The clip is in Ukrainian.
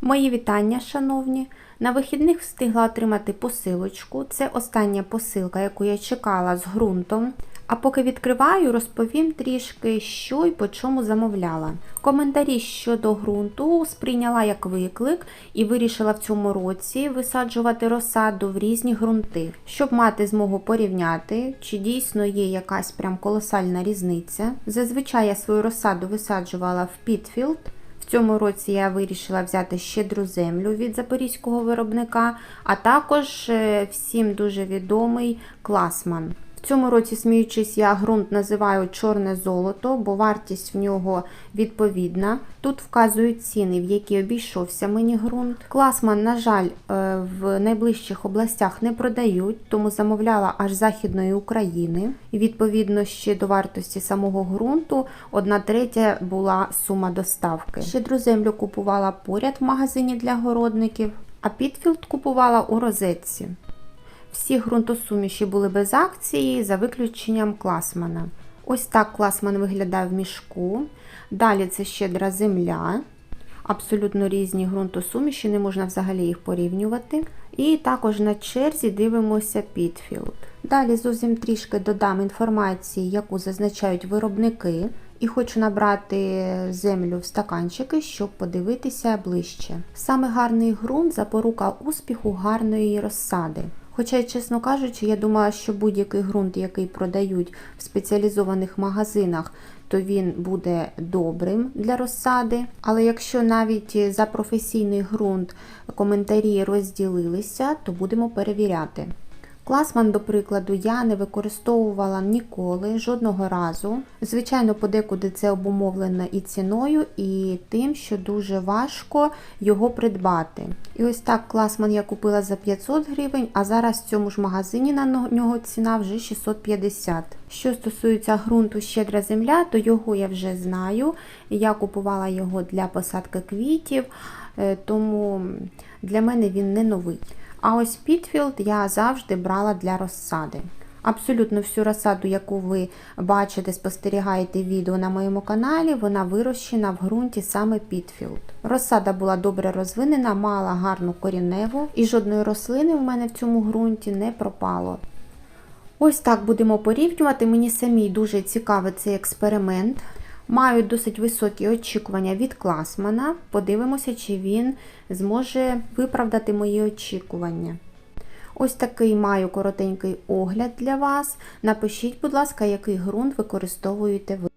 Мої вітання, шановні. На вихідних встигла отримати посилочку. Це остання посилка, яку я чекала з ґрунтом. А поки відкриваю, розповім трішки, що і по чому замовляла. Коментарі щодо ґрунту сприйняла як виклик і вирішила в цьому році висаджувати розсаду в різні ґрунти, щоб мати змогу порівняти, чи дійсно є якась прям колосальна різниця. Зазвичай я свою розсаду висаджувала в Пітфілд. В цьому році я вирішила взяти щедру землю від запорізького виробника, а також е, всім дуже відомий класман. Цьому році, сміючись, я ґрунт називаю чорне золото, бо вартість в нього відповідна. Тут вказують ціни, в які обійшовся мені ґрунт. Класман, на жаль, е, в найближчих областях не продають, тому замовляла аж Західної України. І відповідно ще до вартості самого ґрунту одна третя була сума доставки. Щедру землю купувала поряд в магазині для городників, а Пітфілд купувала у розетці. Всі ґрунтосуміші були без акції, за виключенням класмана. Ось так класман виглядає в мішку. Далі це щедра земля. Абсолютно різні ґрунтосуміші, не можна взагалі їх порівнювати. І також на черзі дивимося Пітфілд. Далі зовсім трішки додам інформації, яку зазначають виробники. І хочу набрати землю в стаканчики, щоб подивитися ближче. Саме гарний ґрунт запорука успіху гарної розсади. Хоча, чесно кажучи, я думаю, що будь-який ґрунт, який продають в спеціалізованих магазинах, то він буде добрим для розсади. Але якщо навіть за професійний ґрунт коментарі розділилися, то будемо перевіряти. Класман, до прикладу, я не використовувала ніколи, жодного разу. Звичайно, подекуди це обумовлено і ціною, і тим, що дуже важко його придбати. І ось так класман я купила за 500 гривень, а зараз в цьому ж магазині на нього ціна вже 650. Що стосується ґрунту щедра земля, то його я вже знаю. Я купувала його для посадки квітів, е, тому для мене він не новий. А ось Пітфілд я завжди брала для розсади. Абсолютно всю розсаду, яку ви бачите, спостерігаєте відео на моєму каналі, вона вирощена в ґрунті саме Пітфілд. Розсада була добре розвинена, мала гарну корінневу і жодної рослини в мене в цьому ґрунті не пропало. Ось так будемо порівнювати. Мені самій дуже цікавий цей експеримент. Маю досить високі очікування від класмана. Подивимося, чи він зможе виправдати мої очікування. Ось такий маю коротенький огляд для вас. Напишіть, будь ласка, який ґрунт використовуєте ви.